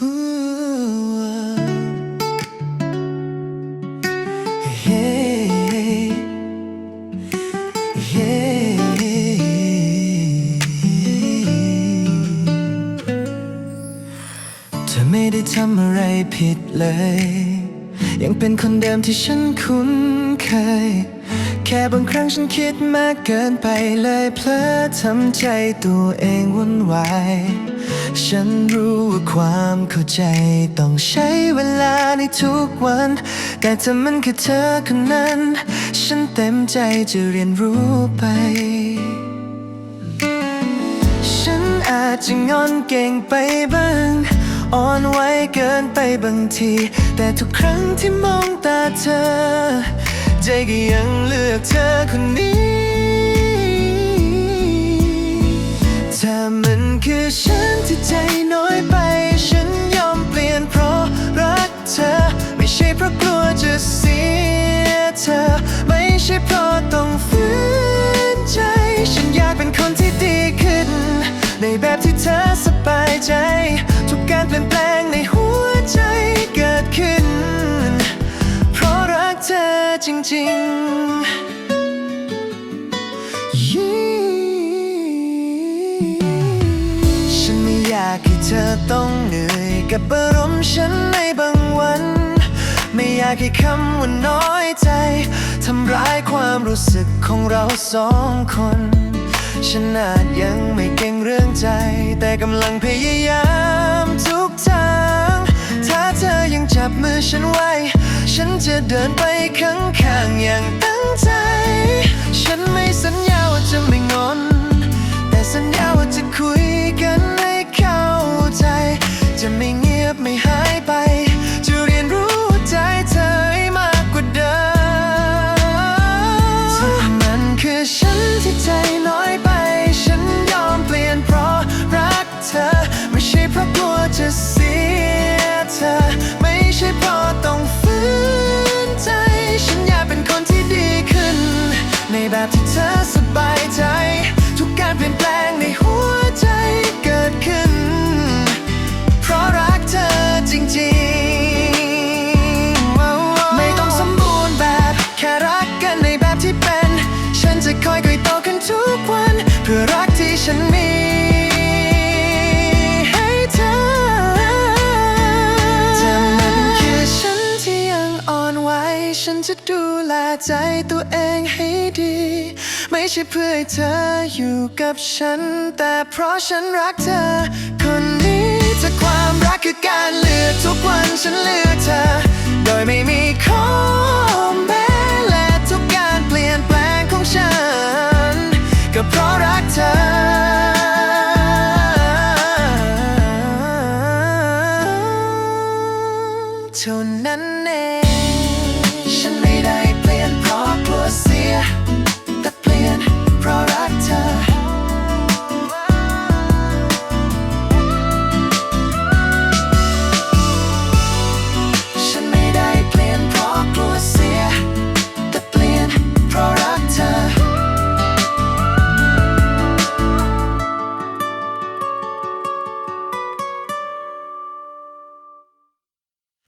เธอไม่ได้ทำอะไรผิดเลย ยังเป็นคนเดิมที่ฉันคุ้นเคย แค่บางครั้งฉันคิดมากเกินไปเลย เพลอทำใจตัวเองวุ่นวาย ฉันรู้ว่าความเข้าใจต้องใช้เวลาในทุกวัน แต่ถ้ามันคือเธอคนนั้น ฉันเต็มใจจะเรียนรู้ไป ฉันอาจจะงอนเก่งไปบ้างอ่อนไหวเกินไปบางที แต่ทุกครั้งที่มองตาเธอ ใจก็ยังเลือกเธอคนนี้ จริงๆ ฉันไม่อยากให้เธอต้องเหนื่อยกับอารมณ์ฉันในบางวัน ไม่อยากให้คำว่าน้อยใจทำร้ายความรู้สึกของเราสองคนฉันอาจยังไม่เก่งเรื่องใจ แต่กำลังพยายามทุก มือฉันไว้ ฉันจะเดินไปข้างๆอย่างตั้งใจ ฉันไม่สัญญาว่าจะไม่งอน แต่สัญญาว่าจะคุยกันให้เข้าใจ จะไม่เงียบไม่หาย ในแบ จะดูแลใจตัวเองให้ดี ไม่ใช่เพื่อให้เธออยู่กับฉัน แต่เพราะฉันรักเธอ คนนี้จะความรักคือการเลือกทุกวันฉันเลือกเธอ โดยไม่มีข้อ